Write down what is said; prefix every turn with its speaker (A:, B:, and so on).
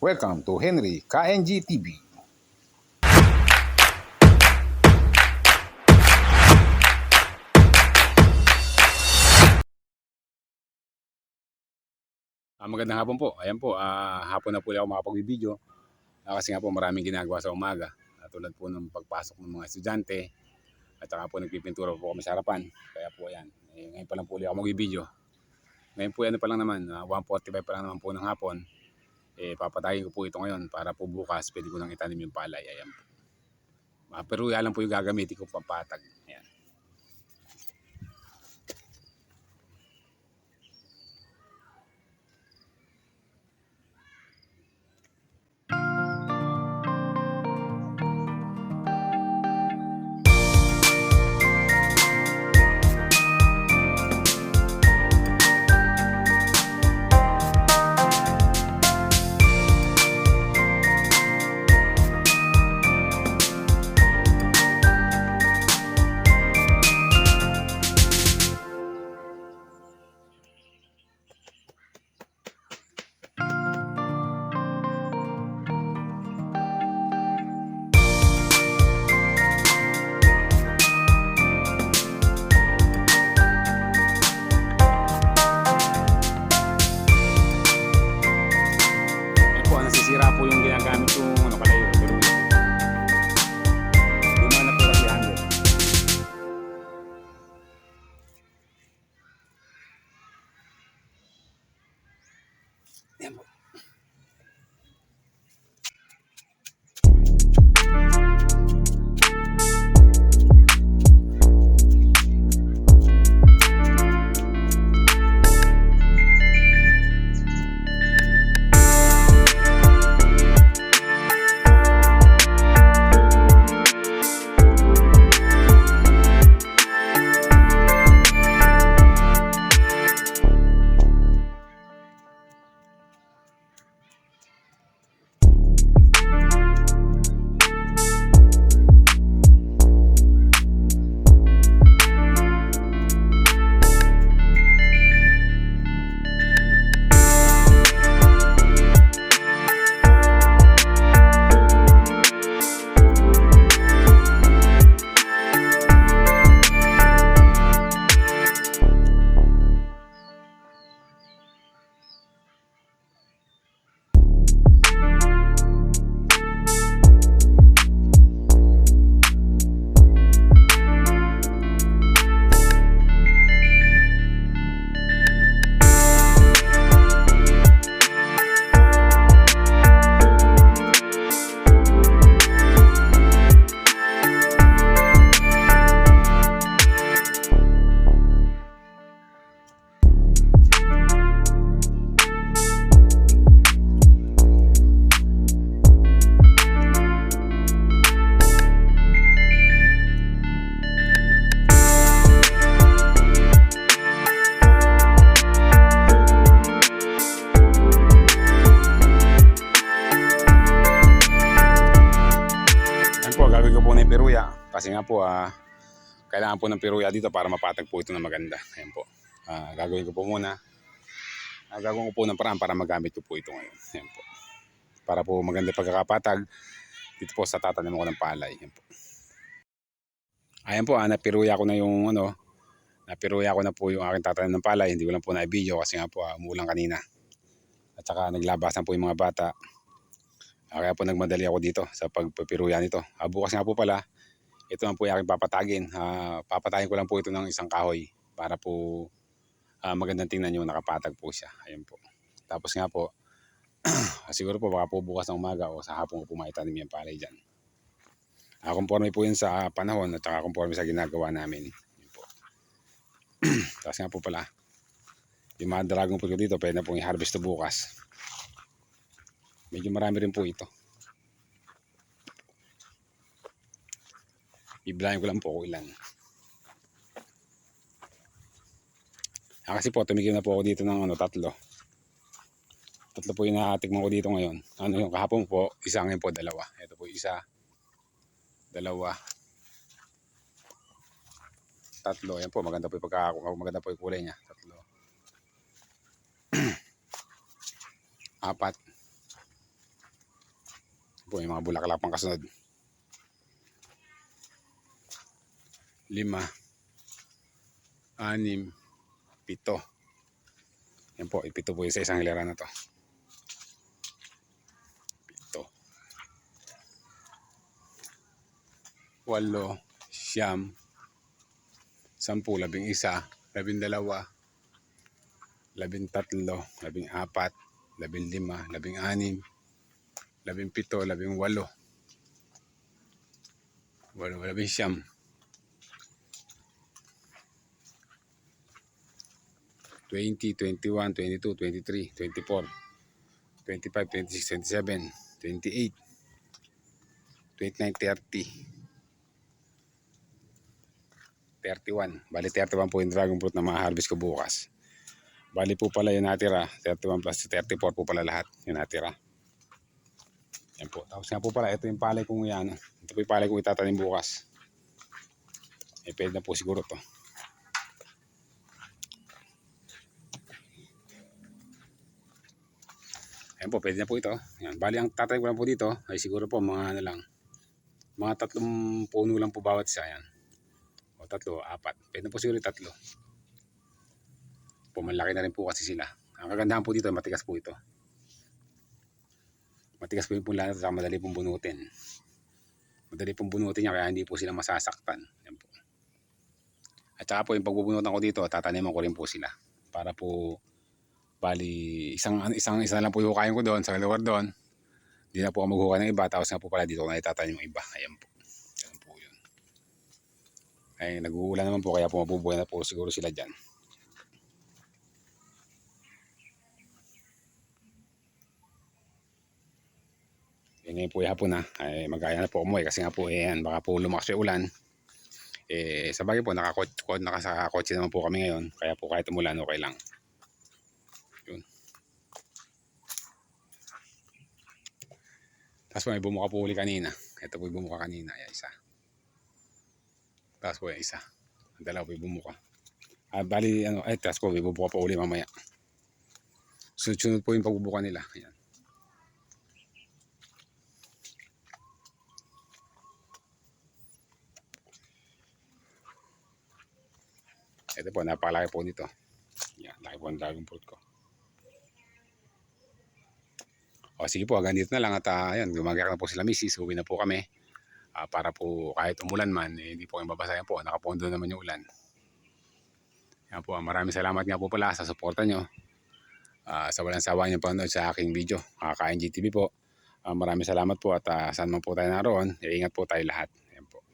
A: Welcome to Henry KNG TV. Ah, magandang hapon po. Ayan po, ah, hapon na po ako makapagbibideo. Ah, kasi nga po maraming ginagawa sa umaga. Ah, tulad po ng pagpasok ng mga estudyante. At saka po nagpipintura po kami sa harapan. Kaya po ayan, eh, ngayon pa lang po ulit ako magbibideo. Ngayon po ano pa lang naman, ah, 1.45 pa lang naman po ng hapon. Eh, papatayin ko po ito ngayon para po bukas pwede ko nang itanim yung palay. Ayan po. Ah, pero yan lang po yung gagamitin ko pampatag. Nga po, ah, kailangan po ng peruya dito para mapatag po ito na maganda. Ayan po. Ah, gagawin ko po muna. Ah, gagawin ko po ng paraan para magamit ko po ito ngayon. Ayan po. Para po maganda pagkakapatag dito po sa tatanim ko ng palay. Ayan po. Ayan po, ah, napiruya ko na yung ano, napiruya ko na po yung aking tatanim ng palay. Hindi ko lang po na-video kasi nga po ah, umulan kanina. At saka naglabasan po yung mga bata. Ah, kaya po nagmadali ako dito sa pagpapiruya nito. Ah, bukas nga po pala, ito lang po yung aking papatagin. Ah, papatayin ko lang po ito ng isang kahoy para po ah, magandang tingnan nyo nakapatag po siya. Ayun po. Tapos nga po, siguro po baka po bukas ng umaga o sa hapon po maitanim yung palay dyan. Ah, conforme po yun sa panahon at saka conforme sa ginagawa namin. Yun po. Tapos nga po pala, yung mga dragon ko dito, pwede na pong i-harvest bukas. Medyo marami rin po ito. Bibilayan ko lang po kung ilan. Ah, kasi po, tumigil na po ako dito ng ano, tatlo. Tatlo po yung nakatikman ko dito ngayon. Ano yung kahapon po, isa ngayon po, dalawa. Ito po, isa, dalawa, tatlo. Ayan po, maganda po yung pagka, maganda po yung kulay niya. Tatlo. Apat. Po, yung mga bulaklak pang kasunod. Lima. Anim. Pito. Yan po, ipito po yung sa isang hilera na to. Pito. Walo. Siyam. Sampu, labing isa. Labing dalawa. Labing tatlo. Labing apat. Labing lima. Labing anim. Labing pito. Labing walo. Walo. Labing siyam. Twenty, twenty-one, twenty-two, twenty-three, twenty-four, twenty-five, twenty-six, twenty-seven, twenty-eight, twenty-nine, thirty. 31. Bali 31 po yung dragon fruit na ma-harvest ko bukas. Bali po pala yung natira. 31 plus 34 po pala lahat yung natira. Yan po. Tapos nga po pala, ito yung palay kong yan. Ito po yung palay kong itatanim bukas. Eh, pwede na po siguro to. Ayan po, pwede na po ito. Yan. Bali, ang tatanim ko lang po dito ay siguro po mga ano lang. Mga tatlong puno lang po bawat isa. Yan. O tatlo, apat. Pwede na po siguro tatlo. Pumalaki na rin po kasi sila. Ang kagandahan po dito, matigas po ito. Matigas po yung punla at madali pong bunutin. Madali pong bunutin niya kaya hindi po sila masasaktan. Yan po. At saka po yung pagbubunutan ko dito, tataniman ko rin po sila. Para po, bali, isang, isang, isa lang po hukayin ko doon, sa lugar doon. Hindi na po ako maghuka ng iba, tapos nga po pala dito ko na itatanim yung iba. Ayan po. Yan po yun. Ay, nag-uulan naman po, kaya po mabubuhay na po siguro sila dyan. Eh, po yung hapon na, ay magaya na po umuwi kasi nga po eh, yan, baka po lumakas yung ulan. Eh, sa bagay po, nakakot, nakasakotse naman po kami ngayon, kaya po kahit umulan, okay lang. Tapos po may bumuka po uli kanina. Ito po yung bumuka kanina, ay isa. Tapos po yung isa. Ang dalawa po yung bumuka. Ah, bali, ano, ay, tapos po may bubuka pa uli mamaya. Sunod-sunod po yung pagbubuka nila. Ayan. Ito po, napakalaki po nito. Yan, laki po ang fruit ko. O sige po, hanggang dito na lang at uh, yan, gumagak na po sila misis, uwi na po kami. Ah, para po kahit umulan man, eh, hindi po kayong babasayan po, nakapondo naman yung ulan. Yan po, maraming salamat nga po pala sa suporta nyo. Ah, sa walang sawa nyo panood sa aking video, kakain GTV po. Ah, maraming salamat po at uh, saan man po tayo naroon, eh, ingat po tayo lahat. Yan po.